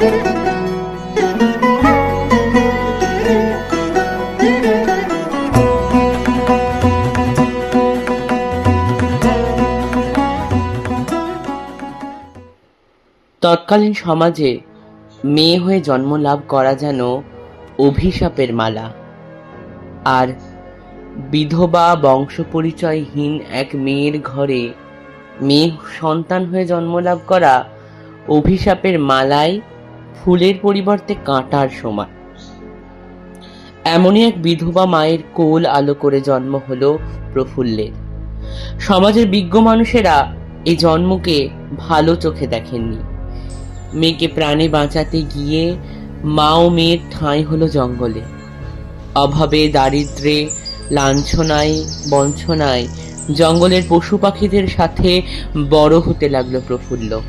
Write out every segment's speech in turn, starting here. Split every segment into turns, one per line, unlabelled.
তৎকালীন সমাজে মেয়ে হয়ে জন্ম লাভ করা যেন অভিশাপের মালা। আর বিধবা বংশ পরিচয়হীন এক মেয়ের ঘরে মেয়ে সন্তান হয়ে জন্ম লাভ করা অভিশাপের মালায় ফুলের পরিবর্তে কাঁটার সমান এমনই এক বিধবা মায়ের কোল আলো করে জন্ম হলো প্রফুল্লের। সমাজের বিজ্ঞ মানুষেরা এই জন্মকে ভালো চোখে দেখেননি। মেয়েকে প্রাণে বাঁচাতে গিয়ে মা ও মেয়ের ঠাঁই হলো জঙ্গলে। অভাবে দারিদ্রে লাঞ্ছনায় বঞ্চনায় জঙ্গলের পশু পাখিদের সাথে বড় হতে লাগল প্রফুল্ল।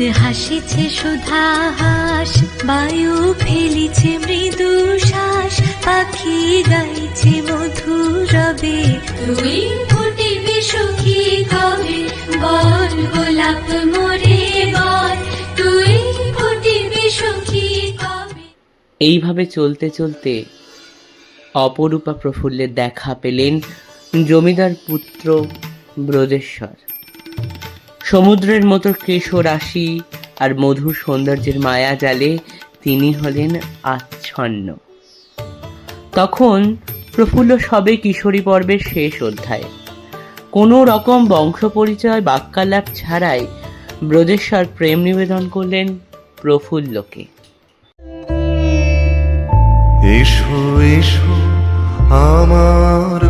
চাঁদ হাসিছে সুধা হাস বায়ু ফেলিছে মৃদু শ্বাস পাখি গাইছে মধুরবে তুই ফুটিবি সখী কবে বল গোলাপ মোরে বল তুই ফুটিবি সখী কবে
এইভাবে চলতে চলতে অপরূপা প্রফুল্লের দেখা পেলেন জমিদার পুত্র ব্রজেশ্বর। সমুদ্রের মতো কৃষ রাশি আর মধুর সৌন্দর্যের মায়া জালে তিনি হলেন আচ্ছন্ন। তখন প্রফুল্ল সবে কিশোরী পর্বের শেষ অধ্যায়। কোনো রকম বংশ পরিচয় বাক্যালাপ ছাড়াই ব্রজেশ্বর প্রেম নিবেদন করলেন প্রফুল্লকে।
এসো এসো, আমার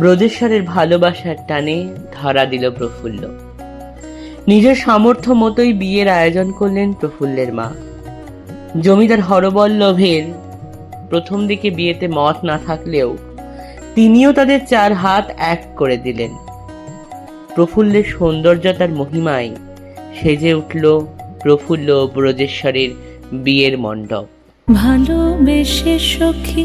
ব্রজেশ্বরের ভালোবাসার টানে ধরা দিল প্রফুল্ল। নিজের সামর্থ্য মতোই বিয়ের আয়োজন করলেন প্রফুল্লের মা। জমিদার হরবল্লভের প্রথম দিকে বিয়েতে মত না থাকলেও তিনিও তাদের চার হাত এক করে দিলেন। প্রফুল্লের সৌন্দর্যতার মহিমায় সেজে উঠল প্রফুল্ল ব্রজেশ্বরের বিয়ের মণ্ডপ।
ভালোবেসে সখী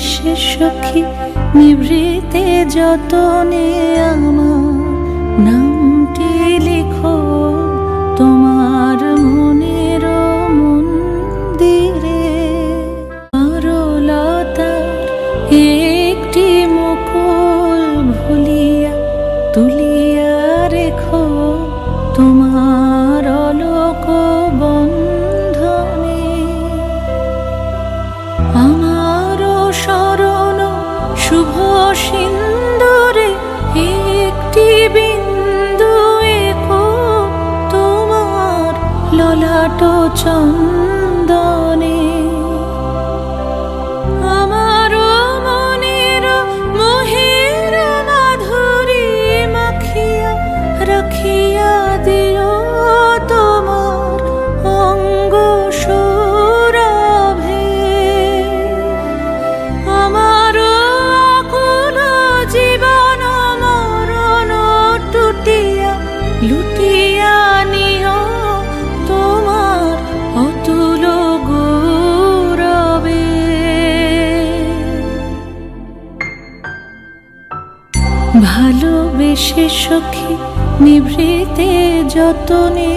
ভালোবেসে সখী নিভৃতে যতনে আমার নামটি লিখো। 中。সখী, নিভৃতে যতনে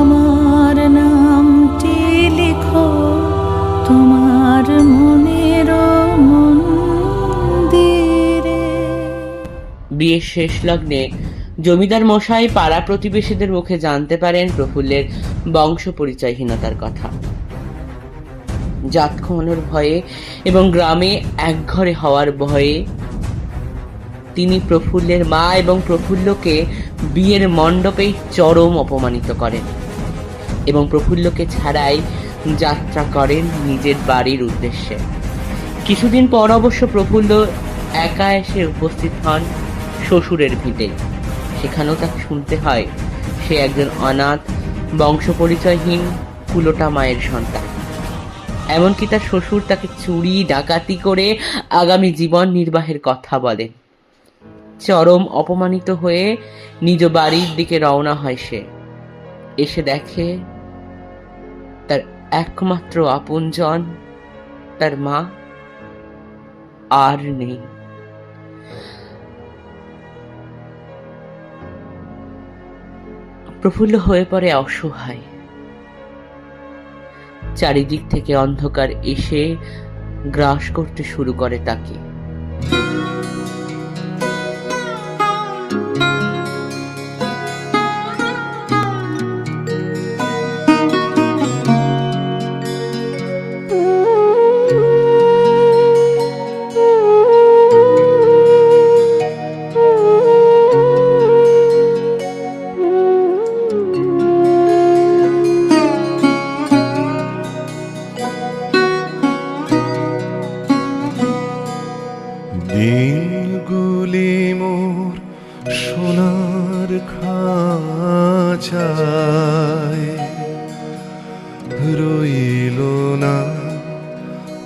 আমার নামটি লিখো, তোমার মনের
বিয়ের শেষ লগ্নে জমিদার মশাই পাড়া প্রতিবেশীদের মুখে জানতে পারেন প্রফুল্লের বংশ পরিচয়হীনতার কথা। জাত খাওয়ানোর ভয়ে এবং গ্রামে একঘরে হওয়ার ভয়ে তিনি প্রফুল্লের মা এবং প্রফুল্লকে বিয়ের মণ্ডপেই চরম অপমানিত করেন এবং প্রফুল্লকে ছাড়াই যাত্রা করেন নিজের বাড়ির উদ্দেশ্যে। কিছুদিন পর অবশ্য প্রফুল্ল একা এসে উপস্থিত হন শ্বশুরের ভিটে। সেখানেও তাকে শুনতে হয়, সে একজন অনাথ বংশ পরিচয়হীন কুলোটা মায়ের সন্তান। এমনকি তার শ্বশুর তাকে চুরি, ডাকাতি করে আগামী জীবন নির্বাহের কথা বলেন। চরম অপমানিত হয়ে নিজ বাড়ির দিকে রওনা হয় সে। এসে দেখে তার একমাত্র আপনজন, তার মা আর নেই। প্রফুল্ল হয়ে পড়ে অসহায়। চারিদিক থেকে অন্ধকার এসে গ্রাস করতে শুরু করে তাকে।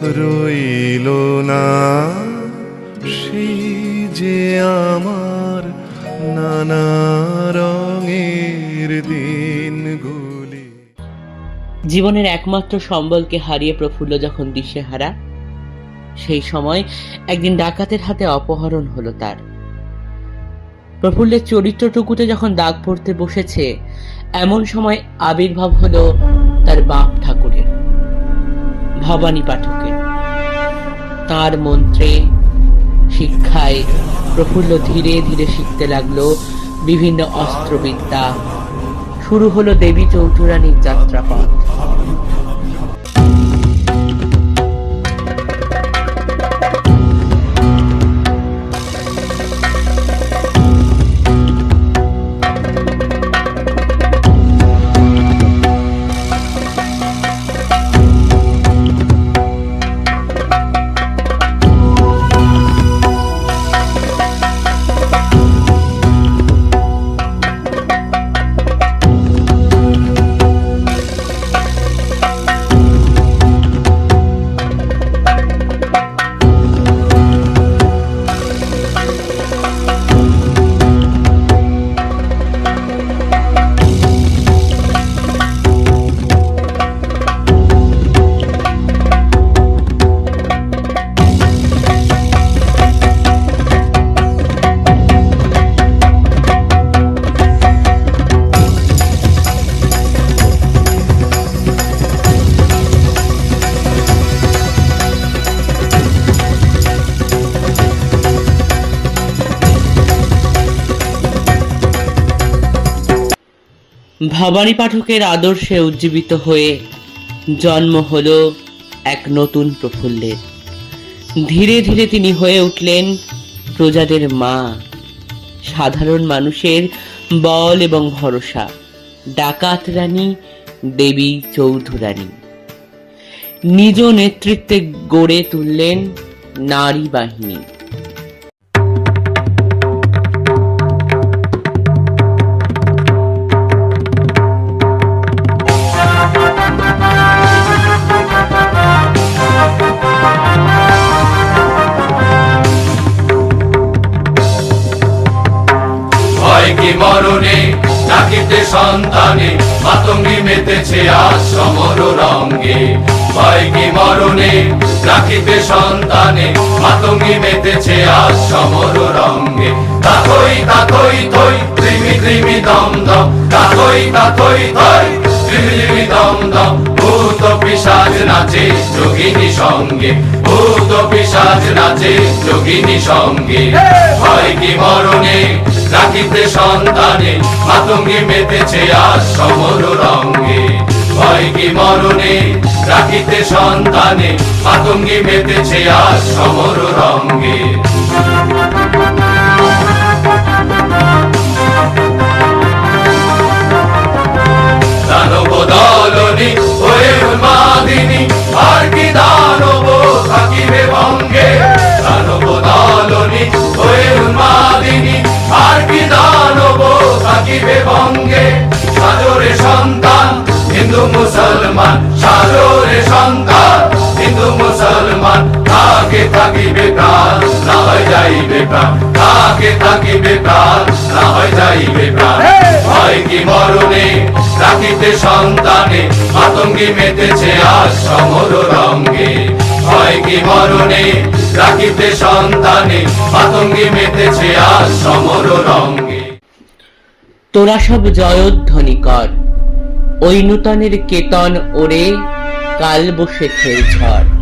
রইল না। সেই যে আমার নানা রঙের দিনগুলি।
জীবনের একমাত্র সম্বলকে হারিয়ে প্রফুল্ল যখন দিশেহারা, সেই সময় একদিন ডাকাতের হাতে অপহরণ হলো তার। প্রফুল্লের চরিত্রটুকুতে যখন দাগ পড়তে বসেছে, এমন সময় আবির্ভাব হলো তার বাপ ভবানী পাঠকের। তার মন্ত্রে, শিক্ষায় প্রফুল্ল ধীরে ধীরে শিখতে লাগল বিভিন্ন অস্ত্রবিদ্যা। শুরু হলো দেবী চৌধুরানীর যাত্রাপথ। ভবানী পাঠকের আদর্শে উজ্জীবিত হয়ে জন্ম হল এক নতুন প্রফুল্লের। ধীরে ধীরে তিনি হয়ে উঠলেন প্রজাদের মা, সাধারণ মানুষের বল এবং ভরসা, ডাকাত রানী, দেবী চৌধুরানী। নিজ নেতৃত্বে গড়ে তুললেন নারী বাহিনী।
সন্তানে মাতঙ্গি মেতেছে আজ সমর রঙ্গে। ভয় কি মরণে রাখিতে সন্তানে মাতঙ্গি মেতেছে আজ সমর রঙ্গে। তাথই তাথই থই কৃমি কৃমি দম দম। তাথই তাথই থই কৃমি কৃমি দম দম। ভূত পিসাজ নাচে যোগিনী সঙ্গে। ভূত পিসাজ নাচে যোগিনী সঙ্গে। হয় কি মরণে রাখিতে সন্তানে, মাতঙ্গে মেতেছে আজ সমর রঙ্গে। ভয় কি মরণে? রাখিতে সন্তানে, মাতঙ্গে মেতেছে আজ সমর রঙ্গে। হয় যাইবে প্রাণ তাকে থাকিবে প্রাণ না হয় যাইবে প্রাণ হয় কি মরণে, রাখিতে সন্তানে মেতেছে আজ সমর রঙ্গে। হয় কি মরণে, রাখিতে সন্তানে মেতেছে আজ সমর রঙ্গে।
তোরা সব জয়ধ্বনি কর। ওই নূতনের কেতন ওরে কাল বসে ঝড়।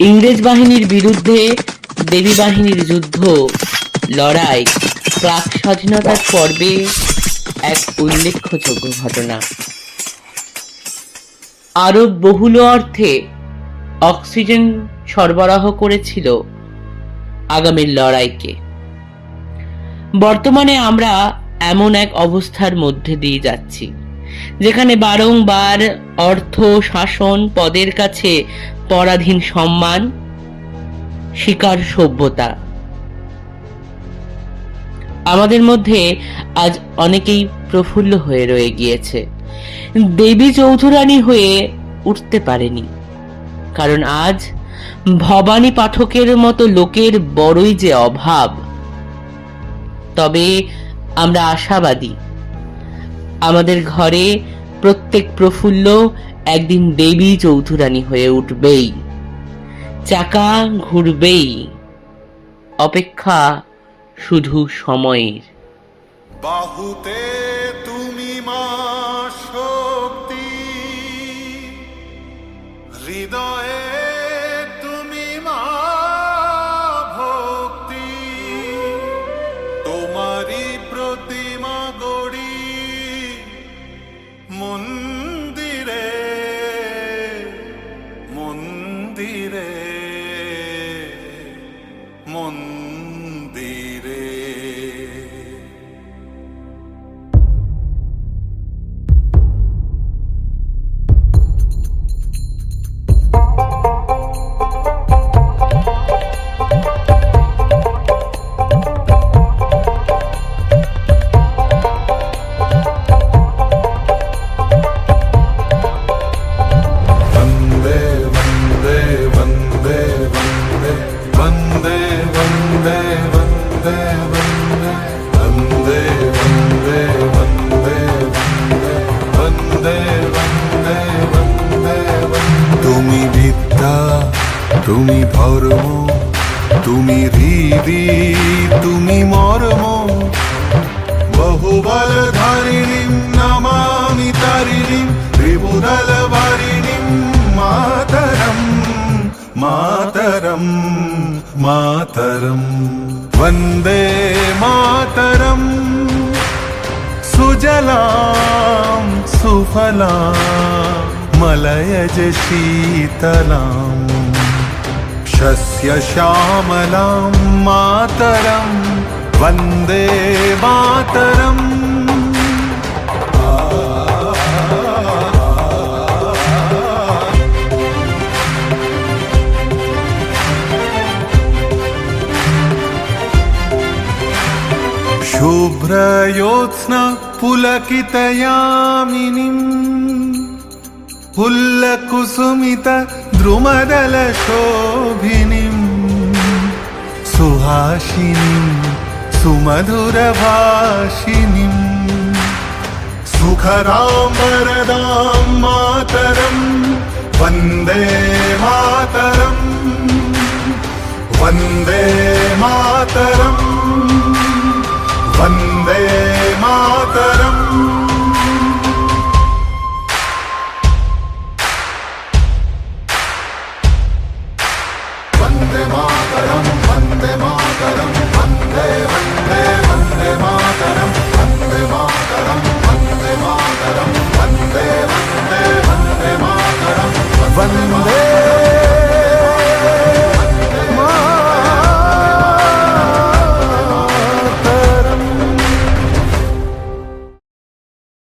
ইংরেজ বাহিনীর বিরুদ্ধে দেবী বাহিনীর যুদ্ধ, লড়াই, প্রাক স্বাধীনতার পর্বে এক উল্লেখযোগ্য ঘটনা। আরব বহুল অর্থে অক্সিজেন সরবরাহ করেছিল আগামীর লড়াইকে। বর্তমানে আমরা এমন এক অবস্থার মধ্যে দিয়ে যাচ্ছি। যেখানে বারংবার অর্থ, শাসন, পদের কাছে পরাধীন সম্মান, শিকার সভ্যতা। আমাদের মধ্যে আজ অনেকেই প্রফুল্ল হয়ে রয়ে গিয়েছে। দেবী চৌধুরানী হয়ে উঠতে পারেনি। কারণ আজ ভবানী পাঠকের মতো লোকের বড়ই যে অভাব। তবে আমরা আশাবাদী আমাদের ঘরে প্রত্যেক প্রফুল্ল একদিন দেবী চৌধুরানী হয়ে উঠবেই। চাকা ঘুরবেই। অপেক্ষা শুধু সময়ের।
বাহুতে তুমি ধর্ম তুমি রীতি তুমি মর্ম বহুবল ধারিণীম নমামি তারিণীম ত্রিপুরল বারিণীম মাতরম മാതരം മാതരം വന്ദേ മാതരം സുജലാം സുഫലാം മലയജ ശീതലാം शीतलाम् शस्यश्यामलां मातरं वन्दे मातरम्। शुभ्रयोत्स्ना पुलकितयामिनीम् पुल्लकुसुमित द्रुमदलशोभिनीम् सुहासिनीम् सुमधुरभाषिणीम् सुखरां वरदां मातरं वन्दे मातरम् वन्दे मातरम् वन्दे